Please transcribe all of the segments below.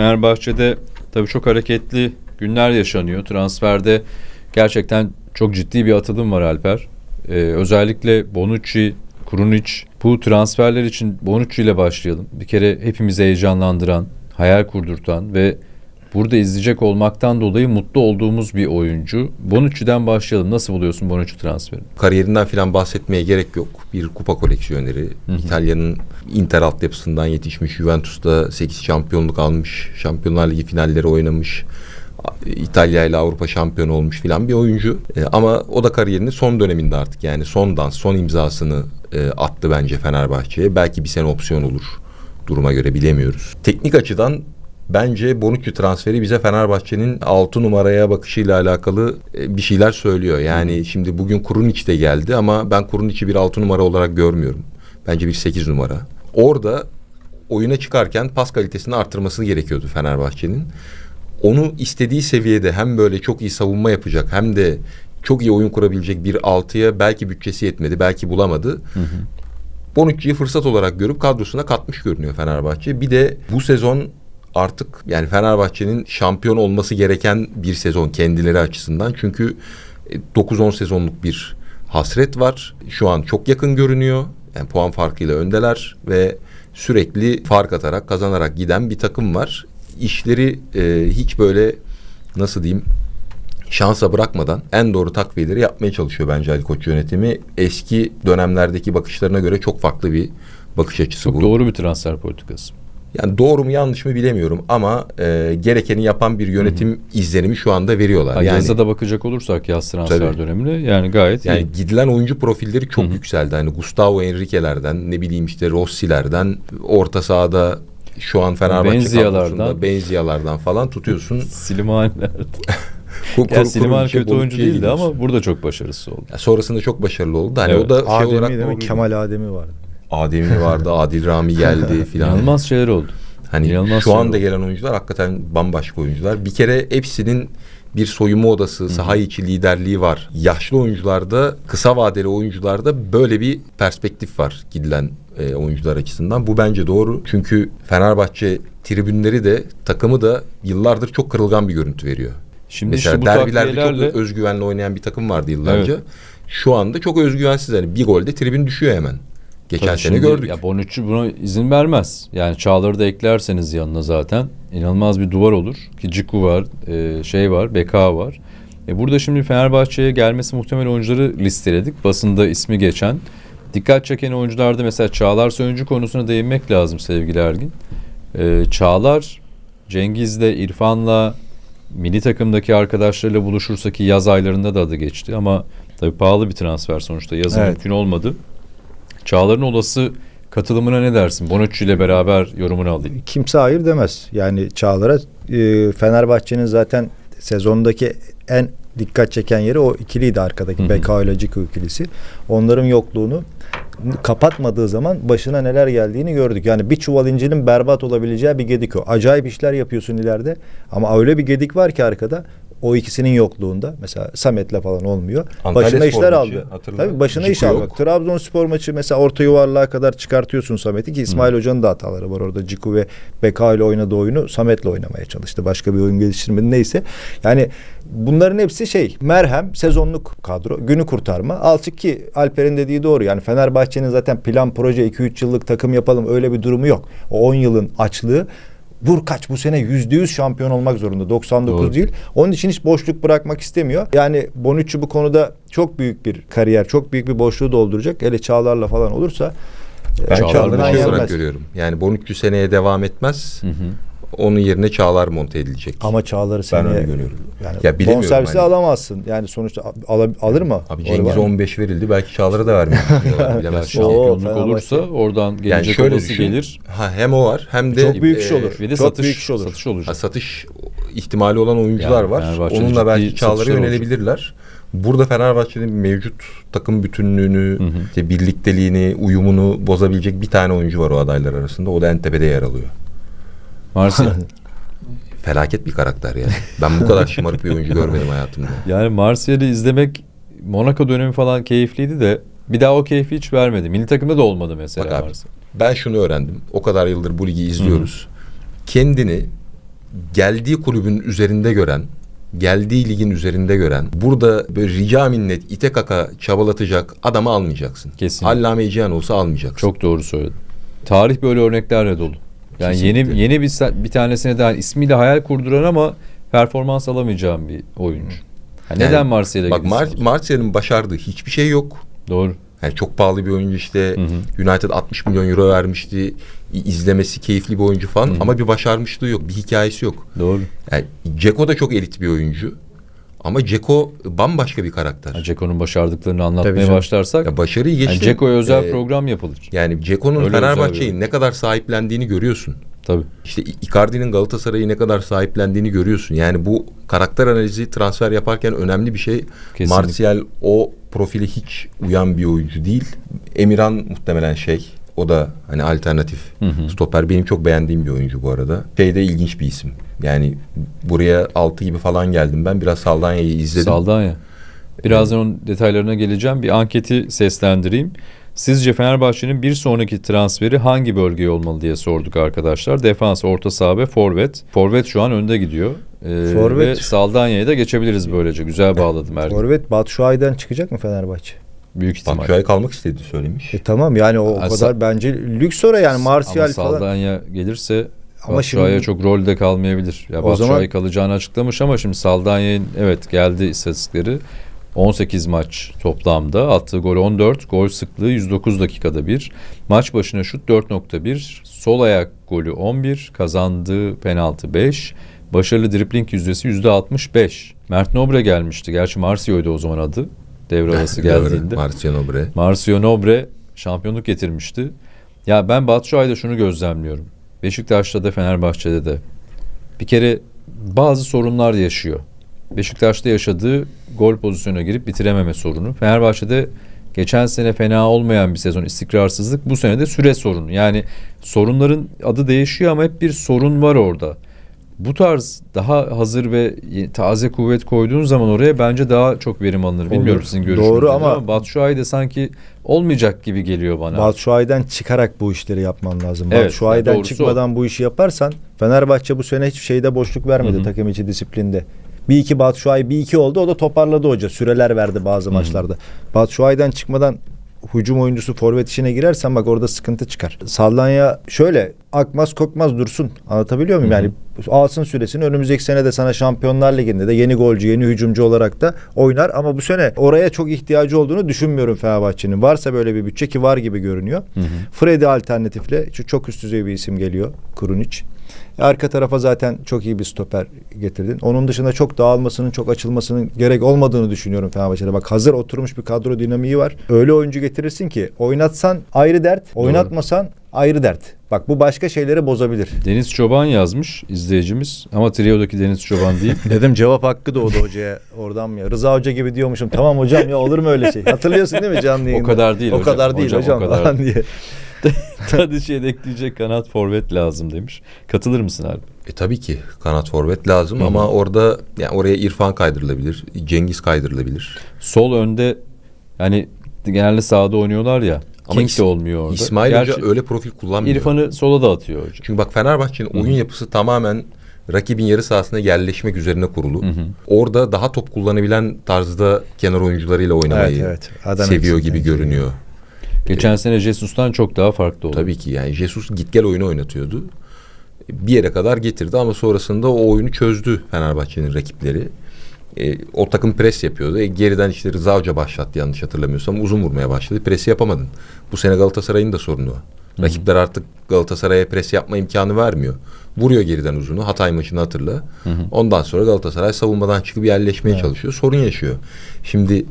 Fenerbahçe'de tabii çok hareketli günler yaşanıyor. Transferde gerçekten çok ciddi bir atılım var Alper. Ee, özellikle Bonucci, Krunic bu transferler için Bonucci ile başlayalım. Bir kere hepimizi heyecanlandıran, hayal kurdurtan ve burada izleyecek olmaktan dolayı mutlu olduğumuz bir oyuncu. Bonucci'den başlayalım. Nasıl buluyorsun Bonucci transferini? Kariyerinden falan bahsetmeye gerek yok. Bir kupa koleksiyoneri. İtalya'nın Inter altyapısından yetişmiş. Juventus'ta 8 şampiyonluk almış. Şampiyonlar Ligi finalleri oynamış. İtalya ile Avrupa şampiyonu olmuş filan bir oyuncu. E, ama o da kariyerinin son döneminde artık yani son dans, son imzasını e, attı bence Fenerbahçe'ye. Belki bir sene opsiyon olur. Duruma göre bilemiyoruz. Teknik açıdan bence Bonucci transferi bize Fenerbahçe'nin 6 numaraya bakışıyla alakalı e, bir şeyler söylüyor. Yani şimdi bugün Kurunic de geldi ama ben Kurunic'i bir 6 numara olarak görmüyorum. Bence bir 8 numara. Orada oyuna çıkarken pas kalitesini arttırması gerekiyordu Fenerbahçe'nin. Onu istediği seviyede hem böyle çok iyi savunma yapacak hem de çok iyi oyun kurabilecek bir altıya belki bütçesi yetmedi, belki bulamadı. Bonucci'yi fırsat olarak görüp kadrosuna katmış görünüyor Fenerbahçe. Bir de bu sezon artık yani Fenerbahçe'nin şampiyon olması gereken bir sezon kendileri açısından. Çünkü e, 9-10 sezonluk bir hasret var. Şu an çok yakın görünüyor. Yani puan farkıyla öndeler ve sürekli fark atarak kazanarak giden bir takım var. İşleri e, hiç böyle nasıl diyeyim şansa bırakmadan en doğru takviyeleri yapmaya çalışıyor bence Ali Koç yönetimi. Eski dönemlerdeki bakışlarına göre çok farklı bir bakış açısı Çok bu. doğru bir transfer politikası. Yani doğru mu yanlış mı bilemiyorum ama e, gerekeni yapan bir yönetim izlenimi şu anda veriyorlar. Ha, yani da bakacak olursak yaz transfer Tabii. dönemine yani gayet yani iyi. gidilen oyuncu profilleri çok yükseldi. Hani Gustavo Henrique'lerden ne bileyim işte Rossi'lerden orta sahada şu an Fenerbahçe Benziyalardan. Benziyalardan falan tutuyorsun. Silimani'ler. Kur, Ya kur- Silimani Kuruniç'e, kötü oyuncu Bonucci'ye değildi gidiyorsun. ama burada çok başarısız oldu. Ya sonrasında çok başarılı oldu. Hani Evet. o da şey Ademi olarak değil mi? doğru. Kemal Ademi vardı. Adem'i vardı, Adil Rami geldi filan. İnanılmaz şeyler oldu. Hani İnanılmaz şu anda oldu. gelen oyuncular hakikaten bambaşka oyuncular. Bir kere hepsinin bir soyunma odası, saha içi liderliği var. Yaşlı oyuncularda, kısa vadeli oyuncularda böyle bir perspektif var gidilen e, oyuncular açısından. Bu bence doğru. Çünkü Fenerbahçe tribünleri de takımı da yıllardır çok kırılgan bir görüntü veriyor. Şimdi Mesela işte bu derbilerde takviyelerle çok özgüvenli oynayan bir takım vardı yıllarca. Evet. Şu anda çok özgüvensiz. Yani bir golde tribün düşüyor hemen. Geçen Tabii sene şimdi gördük. Ya Bonucci buna izin vermez. Yani Çağlar'ı da eklerseniz yanına zaten inanılmaz bir duvar olur. Ki Ciku var, e, şey var, Beka var. E burada şimdi Fenerbahçe'ye gelmesi muhtemel oyuncuları listeledik. Basında ismi geçen. Dikkat çeken oyuncularda mesela Çağlar Söyüncü konusuna değinmek lazım sevgili Ergin. E, Çağlar Cengiz'le, İrfan'la, milli takımdaki arkadaşlarıyla buluşursa ki yaz aylarında da adı geçti ama tabii pahalı bir transfer sonuçta yazın Evet. mümkün olmadı. Çağlar'ın olası katılımına ne dersin? Bonucci ile beraber yorumunu alayım. Kimse hayır demez. Yani Çağlar'a e, Fenerbahçe'nin zaten sezondaki en dikkat çeken yeri o ikiliydi arkadaki. Beka ile Ciku ikilisi. Onların yokluğunu kapatmadığı zaman başına neler geldiğini gördük. Yani bir çuval incinin berbat olabileceği bir gedik o. Acayip işler yapıyorsun ileride ama öyle bir gedik var ki arkada o ikisinin yokluğunda mesela Samet'le falan olmuyor. Antalya başına işler maçı, aldı. hatırla. Tabii başına iş Ciku aldı. yok. Trabzonspor maçı mesela orta yuvarlığa kadar çıkartıyorsun Samet'i ki İsmail Hoca'nın da hataları var orada. Ciku ve Beka ile oynadığı oyunu Samet'le oynamaya çalıştı. Başka bir oyun geliştirmedi neyse. Yani bunların hepsi şey merhem sezonluk kadro günü kurtarma. Alçık ki Alper'in dediği doğru. Yani Fenerbahçe'nin zaten plan proje 2-3 yıllık takım yapalım öyle bir durumu yok. O 10 yılın açlığı Vur kaç bu sene yüzde yüz şampiyon olmak zorunda. 99 Doğru. değil. Onun için hiç boşluk bırakmak istemiyor. Yani Bonucci bu konuda çok büyük bir kariyer, çok büyük bir boşluğu dolduracak. Hele Çağlar'la falan olursa Ben Çağlar Çağlar'ı şey olarak görüyorum. Yani Bonucci seneye devam etmez. Hı hı. Onun yerine Çağlar monte edilecek. Ama Çağlar'ı ben seneye öyle görüyorum. yani Ya bilemiyorum bonservisi hani. alamazsın. Yani sonuçta al- alır mı? Abi mı? 15 verildi. Belki Çağlar'a da vermiyor. Bilemezsin. Oo, Şampiyonluk olursa oradan gelecek yani şöyle olası gelir. Ha, hem o var hem de Çok büyük iş e, olur. Ve de Çok satış, büyük iş olur. satış olacak. ha, satış ihtimali olan oyuncular Yani var. Fenerbahçe'de Onunla belki Çağlar'a satışlar olacak. yönelebilirler. Burada Fenerbahçe'nin mevcut takım bütünlüğünü, işte birlikteliğini, uyumunu bozabilecek bir tane oyuncu var o adaylar arasında. O da en tepede yer alıyor. Marsilya. Felaket bir karakter yani. Ben bu kadar şımarık bir oyuncu görmedim hayatımda. yani Marsilya'yı izlemek Monaco dönemi falan keyifliydi de bir daha o keyfi hiç vermedi. Milli takımda da olmadı mesela Bak abi. Ben şunu öğrendim. O kadar yıldır bu ligi izliyoruz. Kendini geldiği kulübün üzerinde gören, geldiği ligin üzerinde gören, burada böyle rica minnet, ite kaka çabalatacak adamı almayacaksın. Kesinlikle. Allame Cihan olsa almayacaksın. Çok doğru söyledin. Tarih böyle örneklerle dolu. Yani Kesinlikle. yeni yeni bir bir tanesine daha ismiyle hayal kurduran ama performans alamayacağım bir oyuncu. Neden Yani Marsilya'ya Bak gitsin? Mar Marsilya'nın başardığı hiçbir şey yok. Doğru. Yani çok pahalı bir oyuncu işte Hı hı. United 60 milyon euro vermişti. İzlemesi keyifli bir oyuncu falan ama bir başarmışlığı yok. Bir hikayesi yok. Doğru. Yani Ceko da çok elit bir oyuncu. Ama Ceko bambaşka bir karakter. Ceko'nun başardıklarını anlatmaya başlarsak Ya başarıyı geçti. yani Ceko'ya özel Ee, program yapılır. Yani Ceko'nun Fenerbahçe'yi ne kadar sahiplendiğini görüyorsun. Tabii. İşte Icardi'nin Galatasaray'ı ne kadar sahiplendiğini görüyorsun. Yani bu karakter analizi transfer yaparken önemli bir şey. Kesinlikle. Martial o profile hiç uyan bir oyuncu değil. Emirhan muhtemelen şey. O da hani alternatif Hı hı. stoper. Benim çok beğendiğim bir oyuncu bu arada. Şey de ilginç bir isim. Yani buraya 6 gibi falan geldim ben. Biraz Saldanya'yı izledim. Saldanya. Birazdan onun detaylarına geleceğim. Bir anketi seslendireyim. Sizce Fenerbahçe'nin bir sonraki transferi hangi bölgeye olmalı diye sorduk arkadaşlar. Defans, orta saha ve forvet. Forvet şu an önde gidiyor. Ee, Forvet- Ve Saldanya'ya da geçebiliriz böylece. Güzel bağladım Ergin. Forvet Batshuayi'den çıkacak mı Fenerbahçe? Büyük ihtimal. Batshuayi kalmak istedi söylemiş. E tamam yani o, o kadar bence lüks oraya yani Martial Ama falan. Saldanya gelirse Ama şimdi- çok rolde kalmayabilir. Ya O Batshuayi zaman- kalacağını açıklamış ama şimdi Saldanya'nın evet geldi istatistikleri. 18 maç toplamda. Attığı gol 14. Gol sıklığı 109 dakikada bir. Maç başına şut 4.1. Sol ayak golü 11. Kazandığı penaltı 5. Başarılı dribling yüzdesi %65. Mert Nobre gelmişti. Gerçi Marsio'ydu o zaman adı. Devre arası geldiğinde. Martial Nobre. Marcio Nobre şampiyonluk getirmişti. Ya ben Batshuayi'de şunu gözlemliyorum. Beşiktaş'ta da Fenerbahçe'de de. Bir kere bazı sorunlar yaşıyor. Beşiktaş'ta yaşadığı gol pozisyonuna girip bitirememe sorunu. Fenerbahçe'de geçen sene fena olmayan bir sezon istikrarsızlık. Bu sene de süre sorunu. Yani sorunların adı değişiyor ama hep bir sorun var orada. Bu tarz daha hazır ve taze kuvvet koyduğun zaman oraya bence daha çok verim alınır. Bilmiyorum Olur. sizin görüşünüz. Doğru nedir ama- Batshuayi de sanki olmayacak gibi geliyor bana. Batshuayi'den çıkarak bu işleri yapman lazım. Evet, Batshuayi'den çıkmadan bu işi yaparsan Fenerbahçe bu sene hiçbir şeyde boşluk vermedi Hı hı. takım içi disiplinde. Bir iki Batshuayi bir iki oldu o da toparladı hoca. Süreler verdi bazı maçlarda. Batshuayi'den çıkmadan hücum oyuncusu forvet işine girersen bak orada sıkıntı çıkar. Sallanya şöyle akmaz kokmaz dursun. Anlatabiliyor muyum? Hı hı. Yani alsın süresini önümüzdeki sene de sana Şampiyonlar Ligi'nde de yeni golcü, yeni hücumcu olarak da oynar ama bu sene oraya çok ihtiyacı olduğunu düşünmüyorum Fenerbahçe'nin. Varsa böyle bir bütçe ki var gibi görünüyor. Hı hı. Freddy alternatifle çok üst düzey bir isim geliyor Kurunic. Arka tarafa zaten çok iyi bir stoper getirdin. Onun dışında çok dağılmasının, çok açılmasının gerek olmadığını düşünüyorum Fenerbahçe'de. Bak hazır oturmuş bir kadro dinamiği var. Öyle oyuncu getirirsin ki oynatsan ayrı dert, oynatmasan ayrı dert. Bak bu başka şeyleri bozabilir. Deniz Çoban yazmış izleyicimiz ama Trio'daki Deniz Çoban değil. Dedim cevap hakkı doğdu hocaya oradan mı ya? Rıza Hoca gibi diyormuşum. Tamam hocam ya olur mu öyle şey? Hatırlıyorsun değil mi canlı yayında? kadar değil O hocam. kadar değil Hocam, o hocam, kadar falan diye. Tadişe'ye de ekleyecek kanat forvet lazım demiş. Katılır mısın abi? E tabii ki kanat forvet lazım Hı hı. ama orada yani oraya İrfan kaydırılabilir, Cengiz kaydırılabilir. Sol önde yani genelde sağda oynuyorlar ya. Ama King İs- de olmuyor orada. İsmail Gerçi Hoca öyle profil kullanmıyor. İrfan'ı sola da atıyor hoca. Çünkü bak Fenerbahçe'nin oyun yapısı tamamen rakibin yarı sahasına yerleşmek üzerine kurulu. Hı hı. Orada daha top kullanabilen tarzda kenar oyuncularıyla oynamayı Evet, evet. Adana seviyor gibi görünüyor. Geçen sene Jesus'tan çok daha farklı oldu. Tabii ki yani Jesus git gel oyunu oynatıyordu. Bir yere kadar getirdi ama sonrasında o oyunu çözdü Fenerbahçe'nin rakipleri. E, o takım pres yapıyordu. E, geriden işte Rıza Hoca başlattı yanlış hatırlamıyorsam. Uzun vurmaya başladı. Presi yapamadın. Bu sene Galatasaray'ın da sorunu o. Rakipler artık Galatasaray'a pres yapma imkanı vermiyor. Vuruyor geriden uzunu. Hatay maçını hatırla. Hı hı. Ondan sonra Galatasaray savunmadan çıkıp yerleşmeye Evet. çalışıyor. Sorun yaşıyor. Şimdi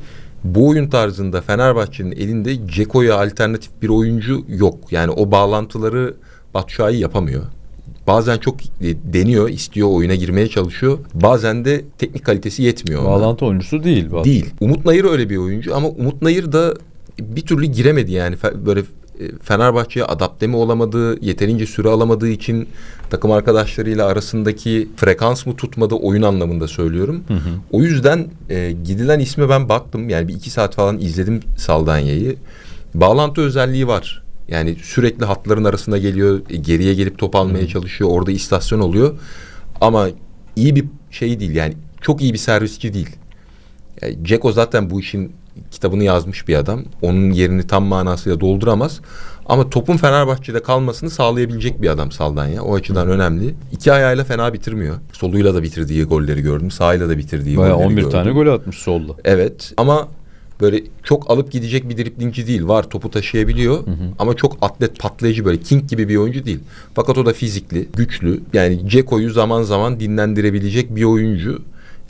bu oyun tarzında Fenerbahçe'nin elinde Ceko'ya alternatif bir oyuncu yok. Yani o bağlantıları Batshuayi yapamıyor. Bazen çok deniyor, istiyor, oyuna girmeye çalışıyor. Bazen de teknik kalitesi yetmiyor. ona. Bağlantı oyuncusu değil. Değil. Umut Nayır öyle bir oyuncu ama Umut Nayır da bir türlü giremedi yani böyle Fenerbahçe'ye adapte mi olamadığı, yeterince süre alamadığı için takım arkadaşlarıyla arasındaki frekans mı tutmadı oyun anlamında söylüyorum. Hı hı. O yüzden e, gidilen isme ben baktım yani bir iki saat falan izledim Saldanya'yı. Bağlantı özelliği var. Yani sürekli hatların arasında geliyor, e, geriye gelip top almaya çalışıyor, orada istasyon oluyor. Ama iyi bir şey değil yani çok iyi bir servisçi değil. Yani Ceko zaten bu işin kitabını yazmış bir adam. Onun yerini tam manasıyla dolduramaz. Ama topun Fenerbahçe'de kalmasını sağlayabilecek bir adam Saldanya. O açıdan önemli. İki ayağıyla fena bitirmiyor. Soluyla da bitirdiği golleri gördüm. Sağıyla da bitirdiği Bayağı golleri 11 gördüm. tane gol atmış solla. Evet ama böyle çok alıp gidecek bir driplingci değil. Var topu taşıyabiliyor ama çok atlet patlayıcı böyle king gibi bir oyuncu değil. Fakat o da fizikli, güçlü. Yani Ceko'yu zaman zaman dinlendirebilecek bir oyuncu.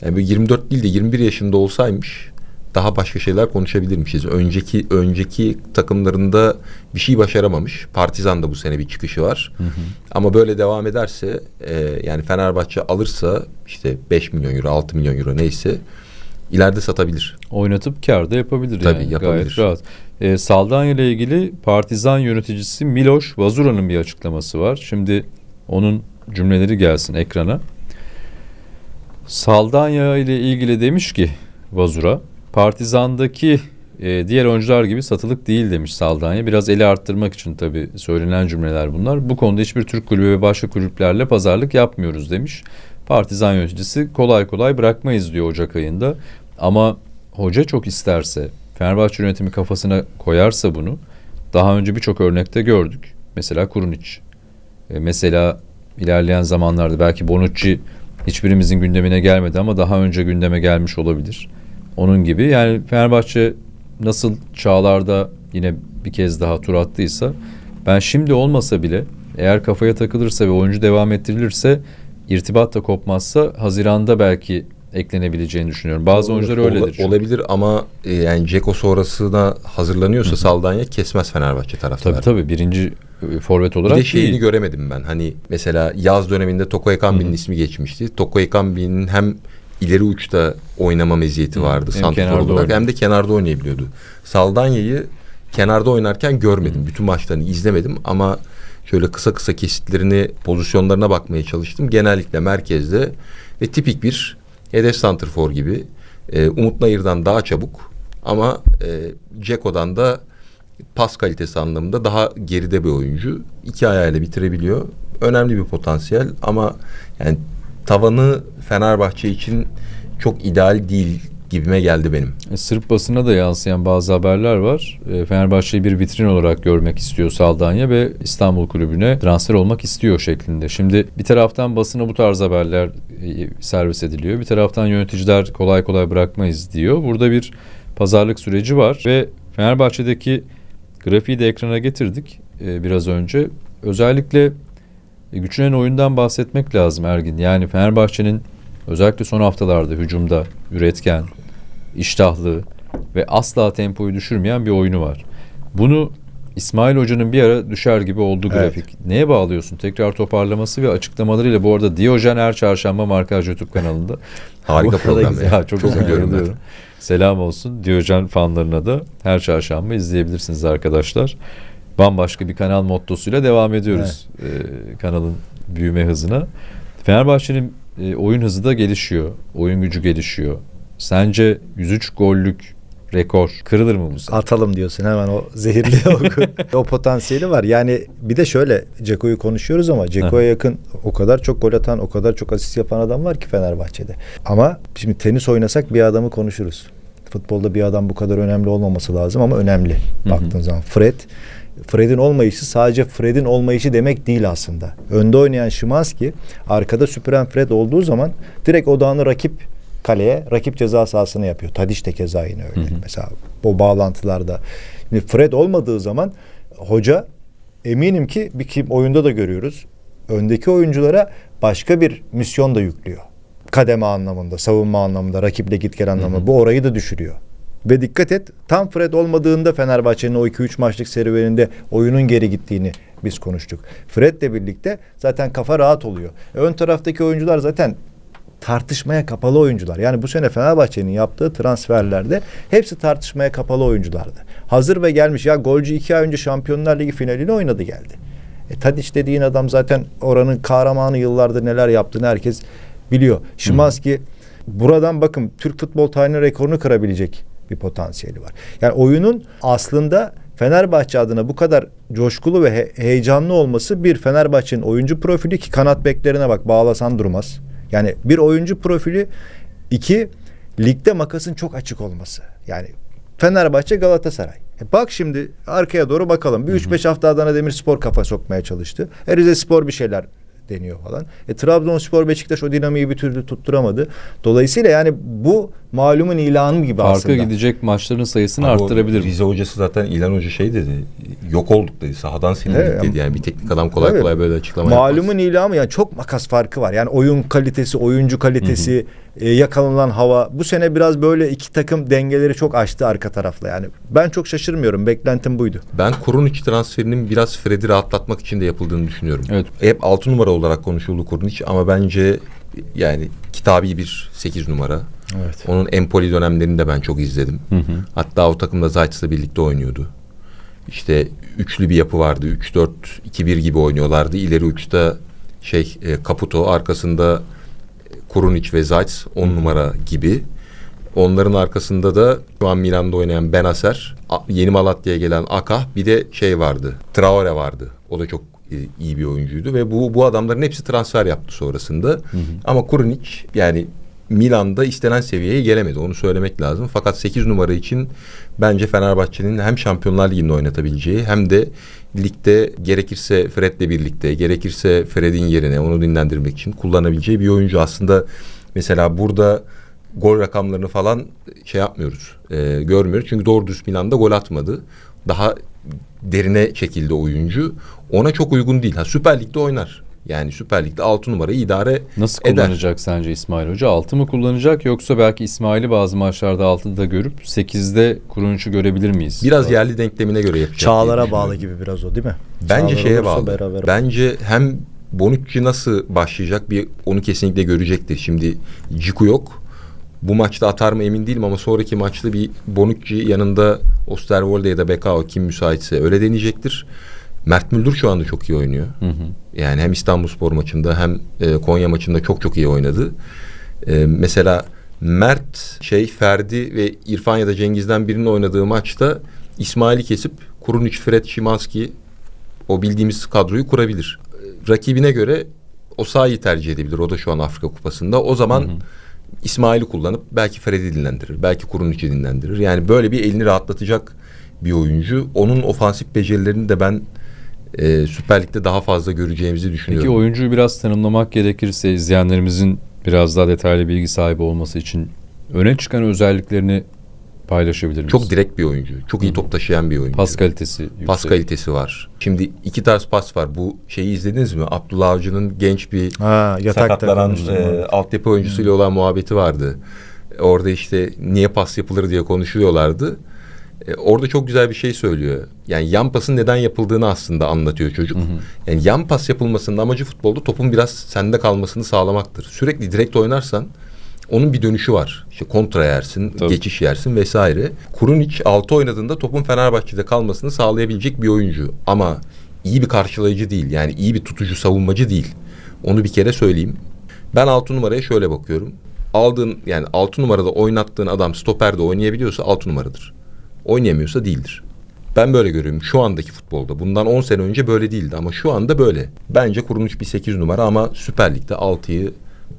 Yani böyle 24 değil de 21 yaşında olsaymış daha başka şeyler konuşabilirmişiz. Önceki önceki takımlarında bir şey başaramamış. Partizan'da bu sene bir çıkışı var. Ama böyle devam ederse e, yani Fenerbahçe alırsa işte 5 milyon euro, 6 milyon euro neyse ileride satabilir. Oynatıp kar da yapabilir Tabii, yani. yapabilir. Gayet rahat. Ee, Saldanya ile ilgili Partizan yöneticisi Miloš Vazura'nın bir açıklaması var. Şimdi onun cümleleri gelsin ekrana. Saldanya ile ilgili demiş ki Vazura, Partizan'daki e, diğer oyuncular gibi satılık değil demiş Saldanya. Biraz eli arttırmak için tabii söylenen cümleler bunlar. Bu konuda hiçbir Türk kulübü ve başka kulüplerle pazarlık yapmıyoruz demiş. Partizan yöneticisi kolay kolay bırakmayız diyor Ocak ayında. Ama hoca çok isterse, Fenerbahçe yönetimi kafasına koyarsa bunu daha önce birçok örnekte gördük. Mesela Kurunic. E, mesela ilerleyen zamanlarda belki Bonucci hiçbirimizin gündemine gelmedi ama daha önce gündeme gelmiş olabilir. Onun gibi yani Fenerbahçe nasıl çağlarda yine bir kez daha tur attıysa ben şimdi olmasa bile eğer kafaya takılırsa ve oyuncu devam ettirilirse irtibat da kopmazsa Haziran'da belki eklenebileceğini düşünüyorum. Bazı oyuncular öyledir. çünkü. Olabilir ama e, yani Ceko sonrasına hazırlanıyorsa Saldanya kesmez Fenerbahçe taraftarı. Tabii tabii birinci e, forvet Bir olarak de şeyini değil. göremedim ben. Hani mesela yaz döneminde Toko Ekambi'nin ismi geçmişti. Toko Ekambi'nin hem ileri uçta oynama meziyeti vardı Hem santrafor olarak hem de kenarda oynayabiliyordu. Saldanya'yı kenarda oynarken görmedim. Bütün maçlarını izlemedim ama şöyle kısa kısa kesitlerini, pozisyonlarına bakmaya çalıştım. Genellikle merkezde ve tipik bir hedef santrfor gibi. Ee, Umut Nayır'dan daha çabuk ama e, Ceko'dan da pas kalitesi anlamında daha geride bir oyuncu. İki ayağıyla bitirebiliyor. Önemli bir potansiyel ama yani tavanı Fenerbahçe için çok ideal değil gibime geldi benim. E, Sırp basına da yansıyan bazı haberler var. E, Fenerbahçe'yi bir vitrin olarak görmek istiyor Saldanya ve İstanbul Kulübü'ne transfer olmak istiyor şeklinde. Şimdi bir taraftan basına bu tarz haberler e, servis ediliyor. Bir taraftan yöneticiler kolay kolay bırakmayız diyor. Burada bir pazarlık süreci var ve Fenerbahçe'deki grafiği de ekrana getirdik e, biraz önce. Özellikle e, güçlenen oyundan bahsetmek lazım Ergin. Yani Fenerbahçe'nin özellikle son haftalarda hücumda üretken, iştahlı ve asla tempoyu düşürmeyen bir oyunu var. Bunu İsmail Hoca'nın bir ara düşer gibi oldu Evet. grafik. Neye bağlıyorsun? Tekrar toparlaması ve açıklamalarıyla bu arada Diyojen her çarşamba Markaj YouTube kanalında. Harika program ya. Ya, çok, Çok bayılıyorum. Selam olsun. Diyojen fanlarına da her çarşamba izleyebilirsiniz arkadaşlar. Bambaşka bir kanal mottosuyla devam ediyoruz e, kanalın büyüme hızına. Fenerbahçe'nin e, oyun hızı da gelişiyor. Oyun gücü gelişiyor. Sence 103 gollük rekor kırılır mı bu sene? Atalım diyorsun hemen o zehirli oku. o potansiyeli var. Yani bir de şöyle Ceko'yu konuşuyoruz ama Ceko'ya yakın o kadar çok gol atan, o kadar çok asist yapan adam var ki Fenerbahçe'de. Ama şimdi tenis oynasak bir adamı konuşuruz. Futbolda bir adam bu kadar önemli olmaması lazım ama önemli baktığın zaman. Fred Fred'in olmayışı sadece Fred'in olmayışı demek değil aslında. Önde oynayan Şimanski arkada süpüren Fred olduğu zaman direkt odağını rakip kaleye, rakip ceza sahasına yapıyor. Tadiş de keza yine öyle. Mesela o bağlantılarda. Şimdi Fred olmadığı zaman hoca eminim ki bir kim oyunda da görüyoruz. Öndeki oyunculara başka bir misyon da yüklüyor. Kademe anlamında, savunma anlamında, rakiple git gel anlamında. Bu orayı da düşürüyor. Ve dikkat et tam Fred olmadığında Fenerbahçe'nin o 2-3 maçlık serüveninde oyunun geri gittiğini biz konuştuk. Fred'le birlikte zaten kafa rahat oluyor. E, Ön taraftaki oyuncular zaten tartışmaya kapalı oyuncular. Yani bu sene Fenerbahçe'nin yaptığı transferlerde hepsi tartışmaya kapalı oyunculardı. Hazır ve gelmiş ya golcü iki ay önce Şampiyonlar Ligi finalini oynadı geldi. E, Tadiç dediğin adam zaten oranın kahramanı yıllardır neler yaptığını herkes biliyor. Şimanski buradan bakın Türk futbol tarihinin rekorunu kırabilecek bir potansiyeli var. Yani oyunun aslında Fenerbahçe adına bu kadar coşkulu ve he- heyecanlı olması bir Fenerbahçe'nin oyuncu profili ki kanat beklerine bak bağlasan durmaz. Yani bir oyuncu profili iki ligde makasın çok açık olması. Yani Fenerbahçe Galatasaray. E bak şimdi arkaya doğru bakalım. Bir 3-5 hafta Adana Demirspor kafa sokmaya çalıştı. E Rize Spor bir şeyler deniyor falan. E Trabzonspor Beşiktaş o dinamiği bir türlü tutturamadı. Dolayısıyla yani bu malumun ilanı gibi Farka aslında. gidecek maçların sayısını o arttırabilir. Rize hocası zaten İlhan Hoca şey dedi. Yok olduk dedi. Sahadan silindik Evet, dedi. Yani bir teknik adam kolay Evet. kolay böyle açıklama yapmaz. Malumun ilamı yani çok makas farkı var. Yani oyun kalitesi, oyuncu kalitesi, e, yakalanılan hava. Bu sene biraz böyle iki takım dengeleri çok aştı arka tarafla yani. Ben çok şaşırmıyorum. Beklentim buydu. Ben Kurunic transferinin biraz Fred'i rahatlatmak için de yapıldığını düşünüyorum. Evet. Hep 6 numara olarak konuşuldu Kurunic ama bence yani kitabi bir 8 numara. Evet. Onun Empoli dönemlerini de ben çok izledim. Hatta o takımda Zayt's'la birlikte oynuyordu. İşte üçlü bir yapı vardı. 3-4-2-1 gibi oynuyorlardı. İleri uçta şey e, Caputo arkasında Kurunic ve Zayt 10 numara gibi. Onların arkasında da şu an Milan'da oynayan Benacer, A- Yeni Malatya'ya gelen Akah bir de şey vardı. Traore vardı. O da çok e, iyi bir oyuncuydu ve bu bu adamların hepsi transfer yaptı sonrasında. Ama Kurunic yani Milan'da istenen seviyeye gelemedi. Onu söylemek lazım. Fakat 8 numara için bence Fenerbahçe'nin hem Şampiyonlar Ligi'nde oynatabileceği hem de ligde gerekirse Fred'le birlikte, gerekirse Fred'in yerine onu dinlendirmek için kullanabileceği bir oyuncu. Aslında mesela burada gol rakamlarını falan şey yapmıyoruz, e, görmüyoruz. Çünkü doğru düz Milan'da gol atmadı. Daha derine çekildi oyuncu. Ona çok uygun değil. Ha Süper Lig'de oynar. Yani Süper Lig'de 6 numarayı idare Nasıl eder. kullanacak sence İsmail Hoca? 6 mı kullanacak yoksa belki İsmail'i bazı maçlarda 6'da görüp 8'de Kurunç'u görebilir miyiz? Biraz yerli denklemine göre yapacak. Çağlara bağlı gibi biraz o değil mi? Bence Çağlar şeye bağlı. beraber- Bence hem Bonucci nasıl başlayacak bir onu kesinlikle görecektir. Şimdi Ciku yok. Bu maçta atar mı emin değilim ama sonraki maçta bir Bonucci yanında Osterwolde ya da Bekao kim müsaitse öyle deneyecektir. Mert Müldür şu anda çok iyi oynuyor. Yani hem İstanbulspor maçında hem e, Konya maçında çok çok iyi oynadı. E, mesela Mert şey Ferdi ve İrfan ya da Cengiz'den birinin oynadığı maçta İsmail'i kesip Kurunic, Fred, Şimanski o bildiğimiz kadroyu kurabilir. Rakibine göre Osayi tercih edebilir. O da şu an Afrika Kupası'nda. O zaman İsmail'i kullanıp belki Fred'i dinlendirir. Belki Kurunic'i dinlendirir. Yani böyle bir elini rahatlatacak bir oyuncu. Onun ofansif becerilerini de ben e, Süper Lig'de daha fazla göreceğimizi düşünüyorum. Peki oyuncuyu biraz tanımlamak gerekirse izleyenlerimizin biraz daha detaylı bilgi sahibi olması için öne çıkan özelliklerini paylaşabilir miyiz? Çok direkt bir oyuncu. Çok iyi top taşıyan bir oyuncu. Pas kalitesi yüksek. Pas kalitesi var. Şimdi iki tarz pas var. Bu şeyi izlediniz mi? Abdullah Avcı'nın genç bir Ha, sakatlanan e, altyapı oyuncusuyla olan muhabbeti vardı. Orada işte niye pas yapılır diye konuşuyorlardı. E, orada çok güzel bir şey söylüyor. Yani yan pasın neden yapıldığını aslında anlatıyor çocuk. Yani yan pas yapılmasının amacı futbolda topun biraz sende kalmasını sağlamaktır. Sürekli direkt oynarsan onun bir dönüşü var. İşte kontra yersin, Tabii. geçiş yersin vesaire. Kurunic 6 oynadığında topun Fenerbahçe'de kalmasını sağlayabilecek bir oyuncu. Ama iyi bir karşılayıcı değil. Yani iyi bir tutucu, savunmacı değil. Onu bir kere söyleyeyim. Ben 6 numaraya şöyle bakıyorum. Aldığın yani 6 numarada oynattığın adam stoperde oynayabiliyorsa 6 numaradır. Oynayamıyorsa değildir. Ben böyle görüyorum şu andaki futbolda. Bundan 10 sene önce böyle değildi ama şu anda böyle. Bence kurulmuş bir 8 numara ama Süper Lig'de 6'yı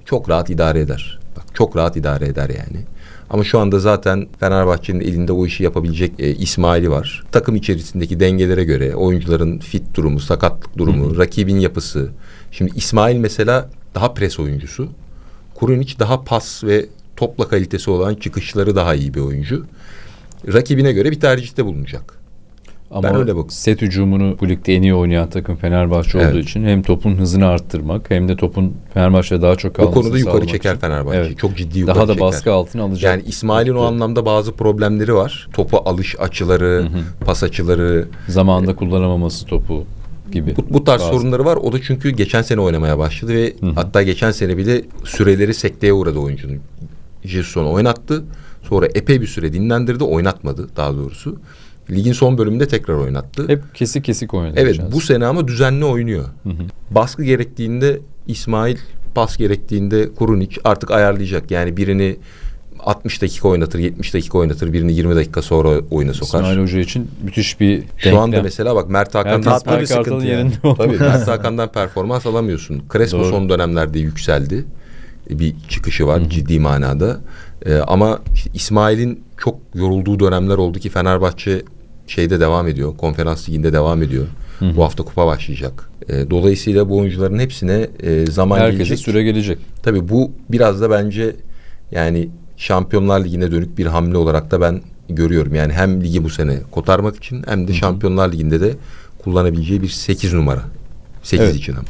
çok rahat idare eder. Bak çok rahat idare eder yani. Ama şu anda zaten Fenerbahçe'nin elinde o işi yapabilecek e, İsmail'i var. Takım içerisindeki dengelere göre oyuncuların fit durumu, sakatlık durumu, rakibin yapısı. Şimdi İsmail mesela daha pres oyuncusu. Kurunic daha pas ve topla kalitesi olan çıkışları daha iyi bir oyuncu. Rakibine göre bir tercihte bulunacak. Ama Ben öyle bakıyorum. set hücumunu bu ligde en iyi oynayan takım Fenerbahçe Evet. olduğu için hem topun hızını arttırmak hem de topun Fenerbahçe'de daha çok O kalmasını konuda yukarı çeker için. Fenerbahçe. Evet. Çok ciddi yukarı Daha da çeker. baskı altına alacak. Yani İsmail'in o anlamda bazı problemleri var. Topu alış açıları, pas açıları. Zamanında kullanamaması topu gibi. Bu, bu tarz Bazı. sorunları var. O da çünkü geçen sene oynamaya başladı ve hatta geçen sene bile süreleri sekteye uğradı oyuncunun. Jesus'u oynattı. Sonra epey bir süre dinlendirdi. Oynatmadı daha doğrusu. Ligin son bölümünde tekrar oynattı. Hep kesik kesik oynadı. Evet bu sene ama düzenli oynuyor. Baskı gerektiğinde İsmail, pas gerektiğinde Kurunic artık ayarlayacak. Yani birini 60 dakika oynatır, 70 dakika oynatır, birini 20 dakika sonra oyuna sokar. İsmail Hoca için müthiş bir Şu anda denklem. mesela bak Mert Hakan'dan tatlı bir sıkıntı yani. Tabii Mert Hakan'dan performans alamıyorsun. Crespo Doğru. son dönemlerde yükseldi. Bir çıkışı var ciddi manada. Ee, ama işte İsmail'in çok yorulduğu dönemler oldu ki Fenerbahçe şeyde devam ediyor. Konferans liginde devam ediyor. Bu hafta kupa başlayacak. Ee, dolayısıyla bu oyuncuların hepsine e, zaman Herkese gelecek. süre gelecek. Tabii bu biraz da bence yani Şampiyonlar Ligi'ne dönük bir hamle olarak da ben görüyorum. Yani hem ligi bu sene kotarmak için hem de Şampiyonlar Ligi'nde de kullanabileceği bir 8 numara. 8 Evet. için ama.